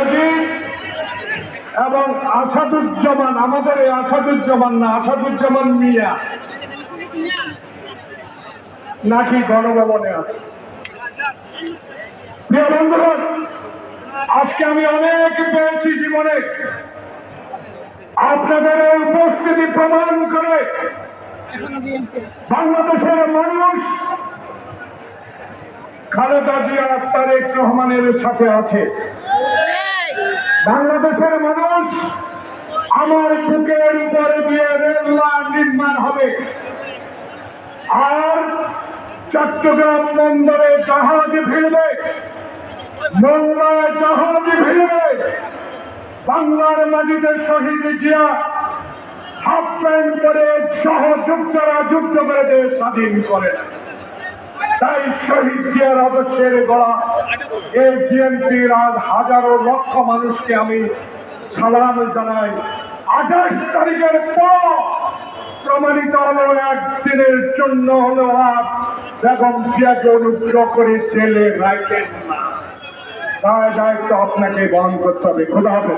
মজিদ এবং আসাদুজ্জামান, আমাদের এই আসাদুজ্জামান না, আসাদুজ্জামান মিয়া নাকি গণভবনে আছে। প্রিয় বন্ধুগণ, আজকে আমি অনেক পেয়েছি জীবনে। আপনাদের উপস্থিতি প্রমাণ করে বাংলাদেশের মানুষ খালেদা জিয়া তারেক রহমানের সাথে আছে। বাংলাদেশের মানুষ আমার বুকের উপরে দিয়ে রেল লাইন নির্মাণ হবে। আর চট্টগ্রাম বন্দরে জাহাজ ভিড়বে, মোংলায় জাহাজ ভিড়বে। বাংলার মাটিতে শহীদ জিয়া হাফ প্যান্ট করে সহ যুক্তরা যুক্ত করে দেশ স্বাধীন করে না তাই শহীদ জিয়ার আদর্শের গড়া এই বিএনপির আজ হাজারো লক্ষ মানুষকে আমি সালাম জানাই। আঠাশ তারিখের পর প্রমাণিত হলো, একদিনের জন্য হলো আর বেগম জিয়াকে অনুগ্রহ করে জেলে রাখেন না। তাই দায়িত্ব আপনাকে বহন করতে হবে। খোদা হবে